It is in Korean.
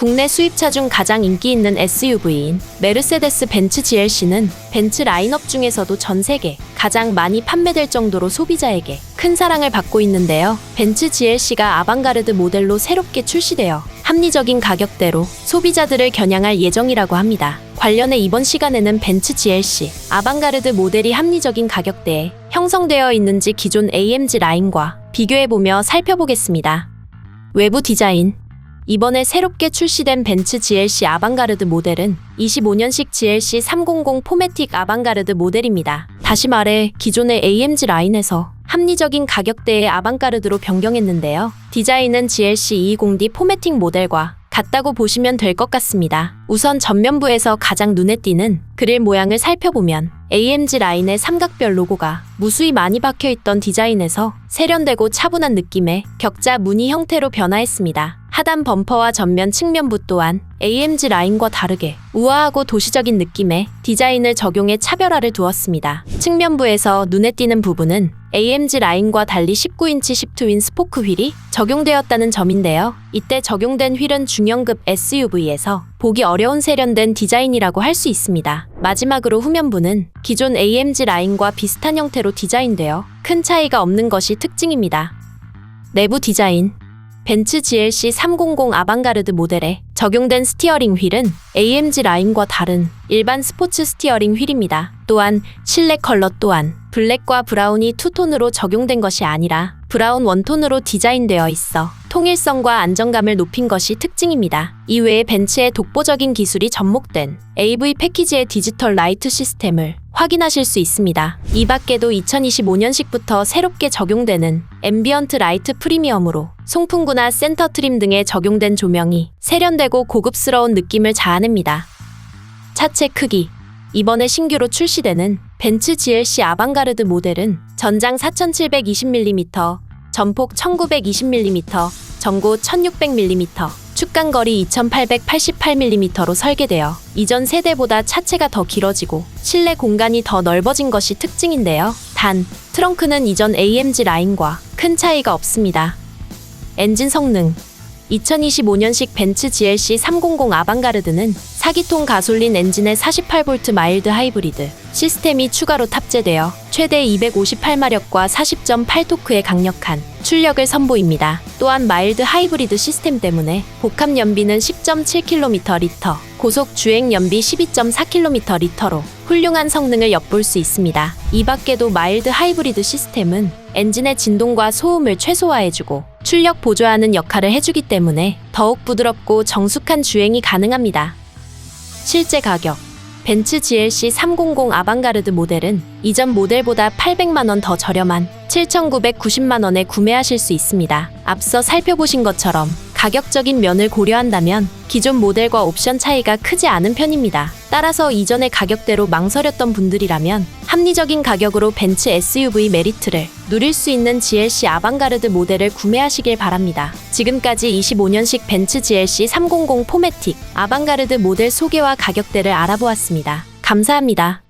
국내 수입차 중 가장 인기 있는 SUV인 메르세데스 벤츠 GLC는 벤츠 라인업 중에서도 전 세계 가장 많이 판매될 정도로 소비자에게 큰 사랑을 받고 있는데요. 벤츠 GLC가 아방가르드 모델로 새롭게 출시되어 합리적인 가격대로 소비자들을 겨냥할 예정이라고 합니다. 관련해 이번 시간에는 벤츠 GLC 아방가르드 모델이 합리적인 가격대에 형성되어 있는지 기존 AMG 라인과 비교해보며 살펴보겠습니다. 외부 디자인 이번에 새롭게 출시된 벤츠 GLC 아방가르드 모델은 25년식 GLC 300 포매틱 아방가르드 모델입니다. 다시 말해 기존의 AMG 라인에서 합리적인 가격대의 아방가르드로 변경했는데요. 디자인은 GLC 220D 포매틱 모델과 같다고 보시면 될 것 같습니다. 우선 전면부에서 가장 눈에 띄는 그릴 모양을 살펴보면 AMG 라인의 삼각별 로고가 무수히 많이 박혀있던 디자인에서 세련되고 차분한 느낌의 격자 무늬 형태로 변화했습니다. 하단 범퍼와 전면 측면부 또한 AMG 라인과 다르게 우아하고 도시적인 느낌의 디자인을 적용해 차별화를 두었습니다. 측면부에서 눈에 띄는 부분은 AMG 라인과 달리 19인치 10트윈 스포크 휠이 적용되었다는 점인데요. 이때 적용된 휠은 중형급 SUV에서 보기 어려운 세련된 디자인이라고 할 수 있습니다. 마지막으로 후면부는 기존 AMG 라인과 비슷한 형태로 디자인되어 큰 차이가 없는 것이 특징입니다. 내부 디자인 벤츠 GLC 300 아방가르드 모델에 적용된 스티어링 휠은 AMG 라인과 다른 일반 스포츠 스티어링 휠입니다. 또한 실내 컬러 또한 블랙과 브라운이 투톤으로 적용된 것이 아니라 브라운 원톤으로 디자인되어 있어 통일성과 안정감을 높인 것이 특징입니다. 이외에 벤츠의 독보적인 기술이 접목된 AV 패키지의 디지털 라이트 시스템을 확인하실 수 있습니다. 이 밖에도 2025년식부터 새롭게 적용되는 앰비언트 라이트 프리미엄으로 송풍구나 센터 트림 등에 적용된 조명이 세련되고 고급스러운 느낌을 자아냅니다. 차체 크기 이번에 신규로 출시되는 벤츠 GLC 아방가르드 모델은 전장 4720mm, 전폭 1920mm, 전고 1600mm, 축간거리 2888mm로 설계되어 이전 세대보다 차체가 더 길어지고 실내 공간이 더 넓어진 것이 특징인데요. 단, 트렁크는 이전 AMG 라인과 큰 차이가 없습니다. 엔진 성능 2025년식 벤츠 GLC 300 아방가르드는 4기통 가솔린 엔진의 48V 마일드 하이브리드 시스템이 추가로 탑재되어 최대 258마력과 40.8토크의 강력한 출력을 선보입니다. 또한 마일드 하이브리드 시스템 때문에 복합 연비는 10.7km 리터, 고속 주행 연비 12.4km 리터로 훌륭한 성능을 엿볼 수 있습니다. 이 밖에도 마일드 하이브리드 시스템은 엔진의 진동과 소음을 최소화해주고 출력 보조하는 역할을 해주기 때문에 더욱 부드럽고 정숙한 주행이 가능합니다. 실제 가격 벤츠 GLC 300 아방가르드 모델은 이전 모델보다 800만원 더 저렴한 7,990만원에 구매하실 수 있습니다. 앞서 살펴보신 것처럼 가격적인 면을 고려한다면 기존 모델과 옵션 차이가 크지 않은 편입니다. 따라서 이전의 가격대로 망설였던 분들이라면 합리적인 가격으로 벤츠 SUV 메리트를 누릴 수 있는 GLC 아방가르드 모델을 구매하시길 바랍니다. 지금까지 25년식 벤츠 GLC 300 포매틱 아방가르드 모델 소개와 가격대를 알아보았습니다. 감사합니다.